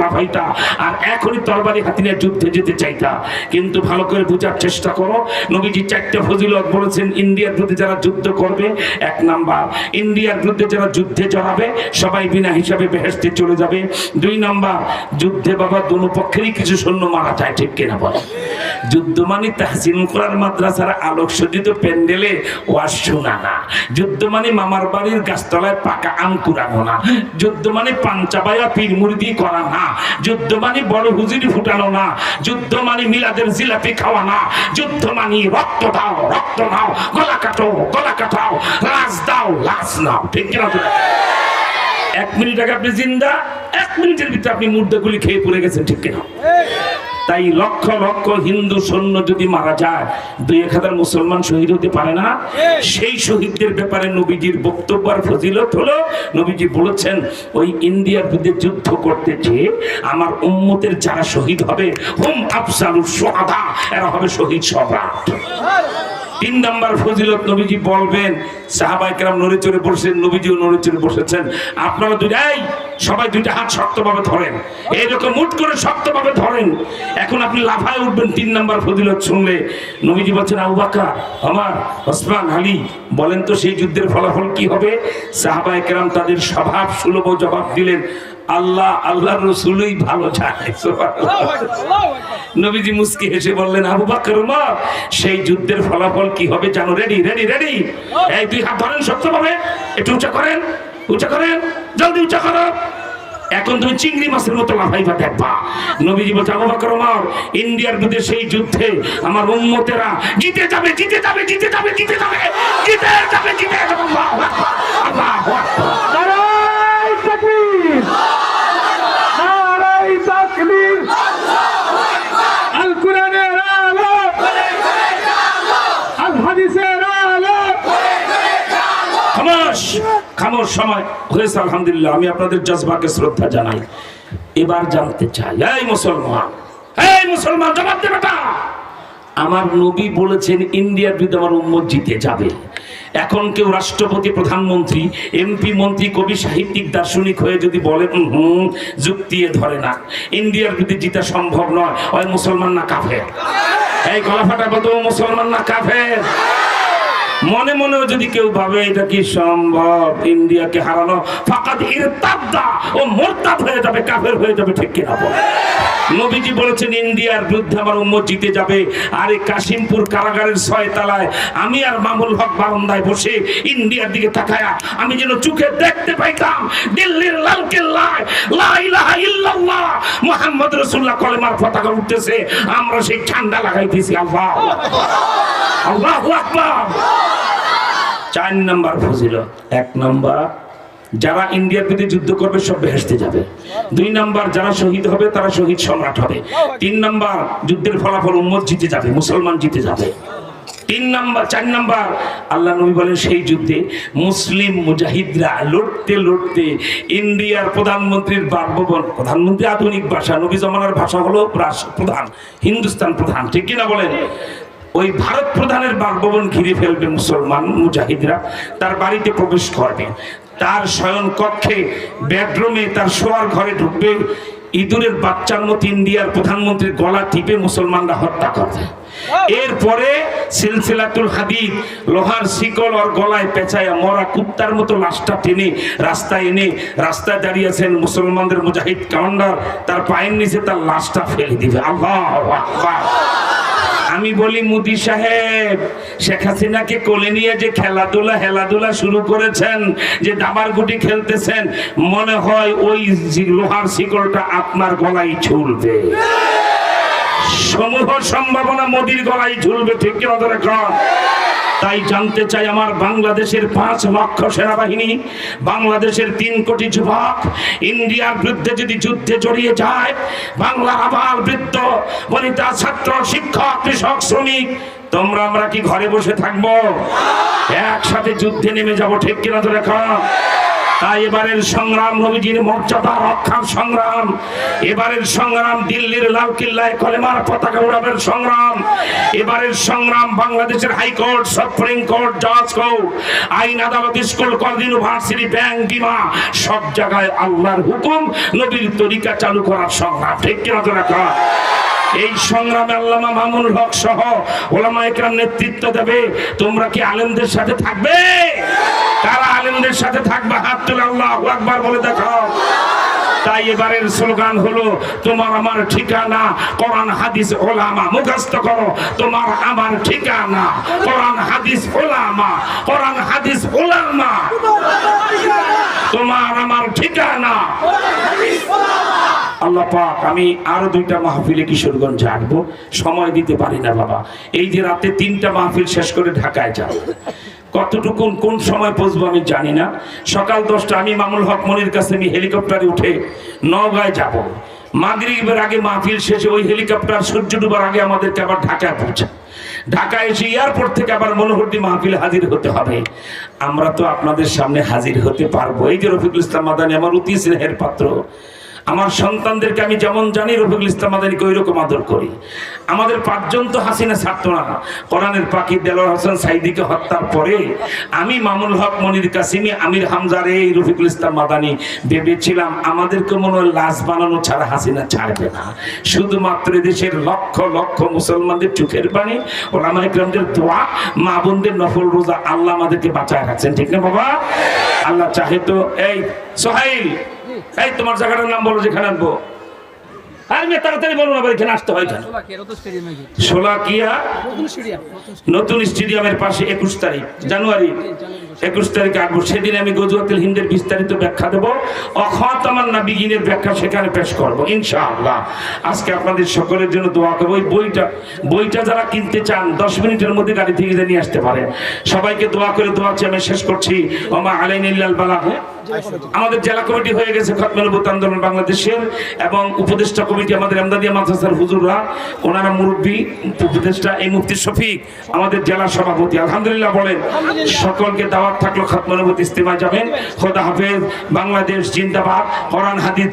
লাফাইতা আর এখনই তরবারি যুদ্ধে যেতে চাইতা। কিন্তু ভালো করে বোঝার চেষ্টা করো। নবীজি চারটে ফজিলত বলেছেন, ইন্ডিয়ার বিরুদ্ধে যারা যুদ্ধ করবে, এক নাম্বার, ইন্ডিয়ার বিরুদ্ধে যারা যুদ্ধে সবাই বিনা হিসাবে বেহেস্তে চলে যাবে। দুই নাম্বার, যুদ্ধে বাবা পক্ষেরই কিছু সৈন্য মারা যায়, ঠিক কিনা যুদ্ধ মানে তাহসিন করার মাদ্রাসার আলোক সজ্জিত প্যান্ডেলে ওয়াজ শোনা না যুদ্ধ মানে মামার বাড়ির গাছতলায় পাকা আম কুড়ানো না। যুদ্ধ মানে পাঞ্চাবায়া পীর মুরগি করা না যুদ্ধ মানে বড় হুজুরি ফুটানো না। যুদ্ধ মানে মিলাদের জিলাপি খাওয়া না। যুদ্ধ মানে রক্ত দাও, রক্ত নাও, গলা কাটো, গলা কাটাও, লাশ দাও, লাশ নাও। ঠিক বলে? এক মিনিট আগে আপনি জিন্দা, এক মিনিটের ভিতরে আপনি মুর্দাগুলি খেয়ে পড়ে গেছেন, ঠিক কিনা? তাই লক্ষ লক্ষ হিন্দু সৈন্য যদি মারা যায় দুই এক হাজার মুসলমান শহীদ হতে পারে না? সেই শহীদদের ব্যাপারে নবীজির বক্তব্য আর ফজিলত হলো নবীজি বলেছেন ওই ইন্ডিয়ার বিরুদ্ধে যুদ্ধ করতে যেয়ে আমার উম্মতের যারা শহীদ হবে হুম আফসারু সোহাদা এরা হবে শহীদ সম্রাট। তিন নাম্বার ফজিলত নবীজি বলবেন সাহাবাই কেরাম নড়ে চড়ে বসেন নবীজিও নড়ে চড়ে বসেছেন। আপনারা দুটাই সবাই দুইটা হাত শক্তভাবে ধরেন। এইরকম মুট করে শক্তভাবে ধরেন। এখন আপনি লাফায় উঠবেন তিন নাম্বার ফজিলত শুনলে। নবীজি বলছেন, আবু বাকা আমার ওসমান, আলী, বলেন তো সেই যুদ্ধের ফলাফল কি হবে? সাহাবাই কেরাম তাদের স্বভাব, সুলভ জবাব দিলেন আল্লাহ আল্লাহ রসুলই ভালো জানে নবীজি মুস্কি হেসে বললেন আবু বাকর সেই যুদ্ধের ফলাফল কি হবে জানো? রেডি রেডি রেডি এই দুই হাত ধরেন শক্তভাবে একটু উঁচা করেন উঁচা করেন জলদি উঁচা করো। এখন তুমি চিংড়ি মাছের মতো লাফাইবা দেখবা। নবীজি বলছে আবু বকর ওমর ইন্ডিয়ার বিরুদ্ধে সেই যুদ্ধে আমার উম্মতেরা জিতে যাবে জিতে যাবে জিতে যাবে জিতে যাবে জিতে যাবে জিতে যাবে আল্লাহু আকবার, আল্লাহু আকবার। তাকবীর নারাই তাকবীর! আল! কোরআনের সময়। হয়েছে, আলহামদুলিল্লাহ। আমি আপনাদের জজবাকে শ্রদ্ধা জানাই। এবার জানতে চাই। এই মুসলমান! এই মুসলমান, জবাব দে বেটা! আমার নবী বলেছেন, ইন্ডিয়ার বিরুদ্ধে আমার উম্মত জিতে যাবে। এখন কেউ রাষ্ট্রপতি, প্রধানমন্ত্রী, এমপি, মন্ত্রী, কবি, সাহিত্যিক, দার্শনিক হয়ে যদি বলে, "উম হুম, যুক্তি ধরে না। ইন্ডিয়ার বিরুদ্ধে জিতা সম্ভব নয়। ওই মুসলমান না কাফের? এই গলা ফাটা বলতো মুসলমান না কাফের? মনে মনেও যদি কেউ ভাবে এটা কি সম্ভব, ইন্ডিয়াকে হারানো ফাঁকা ফাকাদ ইরতাদ্দা ও মোরতাদ হয়ে যাবে, কাফের হয়ে যাবে, ঠিক কিনা বল? নবীজি বলেছেন, ইন্ডিয়ার বিরুদ্ধে আমার উম্মত জিতে যাবে। আর কাশিমপুর কারাগারের ছয় তলায় আমি আর মামুল হক বারান্দায় বসে ইন্ডিয়ার দিকে তাকায়া আমি যেন চোখে দেখতে পাইতাম, দিল্লির লাল কেল্লায়, লা ইলাহা ইল্লাল্লাহ, মুহাম্মদ রাসূলুল্লাহ, কলেমার পতাকা উঠতেছে। আমরা সেই ঠান্ডা লাগাইতেছি, আল্লাহ। চার নাম্বার ফজিলত, এক নাম্বার, যারা ইন্ডিয়ার বিরুদ্ধে যুদ্ধ করবে, সব বেহেস্তে যাবে। দুই নাম্বার, যারা শহীদ হবে, তারা শহীদ সম্রাট হবে। তিন নাম্বার, যুদ্ধের ফলাফল উম্মত জিতে যাবে, মুসলমান জিতে যাবে। তিন নাম্বার, চার নাম্বার, আল্লাহ নবী বলেন, সেই যুদ্ধে মুসলিম মুজাহিদরা লড়তে লড়তে ইন্ডিয়ার প্রধানমন্ত্রীর বাসভবন, প্রধানমন্ত্রী আধুনিক ভাষা, নবী জমানার ভাষা হলো প্রধান, হিন্দুস্তান প্রধান, ঠিক কিনা বলেন? ওই ভারত প্রধানের বাসভবন ঘিরে ফেলবে মুসলমান মুজাহিদরা তার বাড়িতে প্রবেশ করবে। তার শয়ন কক্ষে বেডরুমে তার শোয়ার ঘরে ঢুকবে। ইঁদুরের বাচ্চার মতো ইন্ডিয়ার প্রধানমন্ত্রীর গলা টিপে মুসলমানরা হত্যা করবে। এরপরে সিলসিলাতুল হাদিদ লোহার শিকল ওর গলায় পেঁচায়া মরা কুত্তার মতো লাশটা টেনে রাস্তায় এনে রাস্তায় দাঁড়িয়ে আছেন মুসলমানদের মুজাহিদ কাউন্ডার তার পায়ের নিচে তার লাশটা ফেলে দিবে। আল্লাহ আমি বলি মুদি সাহেব, শেখ হাসিনাকে কোলে নিয়ে যে খেলাধুলা, হেলাধুলা শুরু করেছেন, যে দাবার গুটি খেলতেছেন, মনে হয় ওই লোহার শিকলটা আপনার গলায় ঝুলবে। সমূহ সম্ভাবনা মোদির গলায় ঝুলবে, ঠিক কি কর তাই জানতে চাই আমার বাংলাদেশের পাঁচ লক্ষ সেনাবাহিনী, বাংলাদেশের তিন কোটি যুবক, ইন্ডিয়ার বিরুদ্ধে যদি যুদ্ধে জড়িয়ে যায় বাংলা আবার বৃদ্ধ, বনিতা ছাত্র, শিক্ষক, কৃষক, শ্রমিক, তোমরা আমরা কি ঘরে বসে থাকব? একসাথে যুদ্ধে নেমে যাব, ঠিক কিনা তো রেখা তাই এবারের সংগ্রাম নবীজির মর্যাদা রক্ষার সংগ্রাম। এবারের সংগ্রাম দিল্লির লাল কিল্লায় কলেমার পতাকা উড়াবের সংগ্রাম। এবারের সংগ্রাম বাংলাদেশের হাইকোর্ট, সুপ্রিম কোর্ট, জজ কোর্ট, আইন, আদালত, স্কুল, কলেজ, ইউনিভার্সিটি, ব্যাংক, বিমা, সব জায়গায় আল্লাহর হুকুম নবীর তরিকা চালু করার সংগ্রাম। ঠিক কিনা রাখা এই সংগ্রামে আল্লামা মামুন হক সহ ওলামা একরাম নেতৃত্ব দেবে। তোমরা কি আলেমদের সাথে থাকবে? তারা আলেমদের সাথে থাকবে? হাত তুলে আল্লাহ একবার বলে দেখাও। তাই এবারের স্লোগান হলো, তোমার আমার ঠিকানা, কোরআন, হাদিস, ওলামা, মুখস্থ করো। তোমার আমার ঠিকানা, কোরআন, হাদিস, ওলামা, কোরআন, হাদিস, ওলামা। তোমার আমার ঠিকানা আল্লাহ পাক, আমি আরও দুইটা মাহফিলে কিশোরগঞ্জ আসব। সময় দিতে পারি না বাবা। এই যে রাতে তিনটা মাহফিল শেষ করে ঢাকায় যাব। কতটুকুন কোন সময় পৌঁছবো আমি জানি না। সকাল দশটা আমি মামুল হক মনির কাছে আমি হেলিকপ্টারে উঠে নওগাঁয় যাব। মাগরিবের আগে মাহফিল শেষে ওই হেলিকপ্টার সূর্য ডুবার আগে আমাদেরকে আবার ঢাকায় পৌঁছায় ঢাকায় এসে এয়ারপোর্ট থেকে আবার মনোহরটি মাহফিলে হাজির হতে হবে। আমরা তো আপনাদের সামনে হাজির হতে পারব। এই যে রফিকুল ইসলাম মাদানি, আমার অতি স্নেহের পাত্র। আমার সন্তানদেরকে আমি যেমন জানি, রফিকুল ইসলাম মাদানিকে ওই রকম আদর করি। আমাদের পাঁচজন তো হাসিনা ছাড়তো না। কোরআনের পাখি দেলোয়ার হোসেন সাইদিকে হত্যার পরে আমি মামুল হক, মনির কাসিমি, আমির হামজার এই রফিকুল ইসলাম মাদানি ভেবেছিলাম, আমাদেরকে মনে হয় লাশ বানানো ছাড়া হাসিনা ছাড়বে না। শুধুমাত্র দেশের লক্ষ লক্ষ মুসলমানদের চোখের পানি ওলামা ইকরামদের দোয়া, মা বোনদের নফল রোজা আল্লাহ আমাদেরকে বাঁচায় রাখছেন। ঠিক না বাবা? আল্লাহ চাহে তো, এই সোহাইল এই তোমার জায়গাটার নাম বলো যেখানে আনব। আর মেয়ে তাড়াতাড়ি বলো না এখানে আসতে হয় কেন? সোলাকিয়া নতুন স্টেডিয়ামের পাশে একুশ তারিখ জানুয়ারি। একুশ তারিখে আসব। সেদিন আমি গজুয়াতুল হিন্দের বিস্তারিত ব্যাখ্যা দেবো। অখত আমার না বিগিনের ব্যাখ্যা সেখানে পেশ করব ইনশাআল্লাহ। আজকে আপনাদের সকলের জন্য দোয়া করব। ওই বইটা বইটা যারা কিনতে চান দশ মিনিটের মধ্যে গাড়ি থেকে নিয়ে আসতে পারেন সবাইকে দোয়া করে দোয়া চেয়ে আমি শেষ করছি। ওমা আলাইন ইল্লাল বালাহ আমাদের জেলা কমিটি হয়ে গেছে আন্দোলন বাংলাদেশের এবং উপদেষ্টা কমিটি আমাদের আমদাদিয়া মাদ্রাসার হুজুররা ওনারা মুরব্বী উপদেষ্টা এই মুক্তি শফিক আমাদের জেলা সভাপতি। আলহামদুলিল্লাহ বলেন সকলকে দাওয়াত থাকল খাতমানুভূতি ইস্তেমা যাবেন খোদা হাফেজ বাংলাদেশ জিন্দাবাদ হরান হাদিস